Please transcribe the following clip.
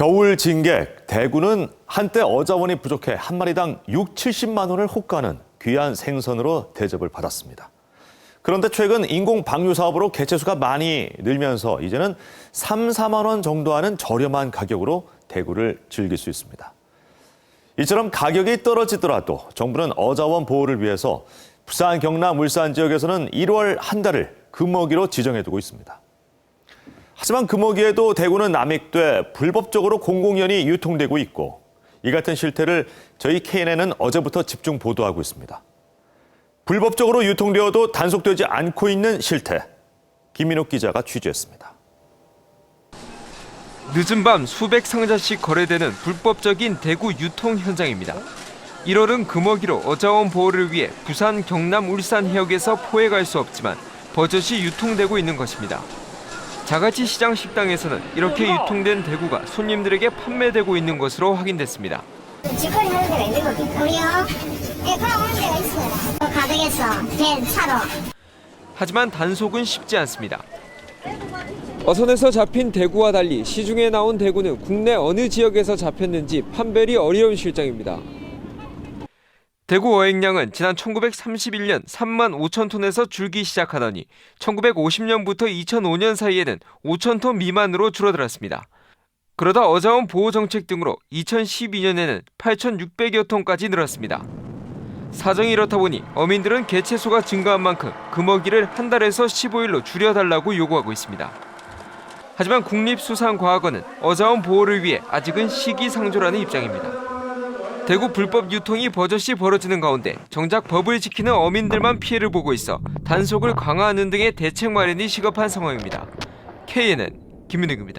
겨울 진객 대구는 한때 어자원이 부족해 한 마리당 6, 70만 원을 호가하는 귀한 생선으로 대접을 받았습니다. 그런데 최근 인공 방류 사업으로 개체수가 많이 늘면서 이제는 3, 4만 원 정도 하는 저렴한 가격으로 대구를 즐길 수 있습니다. 이처럼 가격이 떨어지더라도 정부는 어자원 보호를 위해서 부산, 경남, 울산 지역에서는 1월 한 달을 금어기로 지정해두고 있습니다. 하지만 금어기에도 대구는 남익돼 불법적으로 공공연히 유통되고 있고 이 같은 실태를 저희 KNN은 어제부터 집중 보도하고 있습니다. 불법적으로 유통되어도 단속되지 않고 있는 실태 김민욱 기자가 취재했습니다. 늦은 밤 수백 상자씩 거래되는 불법적인 대구 유통 현장입니다. 1월은 금어기로 어자원 보호를 위해 부산, 경남, 울산 해역에서 포획 갈수 없지만 버젓이 유통되고 있는 것입니다. 자가치 시장 식당에서는 이렇게 유통된 대구가 손님들에게 판매되고 있는 것으로 확인됐습니다. 직거래 하는 데가 있는 겁니까? 우리요? 예, 그럼 하는 데가 있어요. 가득에서 밴 차로. 하지만 단속은 쉽지 않습니다. 어선에서 잡힌 대구와 달리 시중에 나온 대구는 국내 어느 지역에서 잡혔는지 판별이 어려운 실정입니다. 대구 어획량은 지난 1931년 3만 5천 톤에서 줄기 시작하더니 1950년부터 2005년 사이에는 5천 톤 미만으로 줄어들었습니다. 그러다 어자원 보호 정책 등으로 2012년에는 8,600여 톤까지 늘었습니다. 사정이 이렇다 보니 어민들은 개체수가 증가한 만큼 금어기를 한 달에서 15일로 줄여달라고 요구하고 있습니다. 하지만 국립수산과학원은 어자원 보호를 위해 아직은 시기상조라는 입장입니다. 대구 불법 유통이 버젓이 벌어지는 가운데 정작 법을 지키는 어민들만 피해를 보고 있어 단속을 강화하는 등의 대책 마련이 시급한 상황입니다. KNN 김민욱입니다.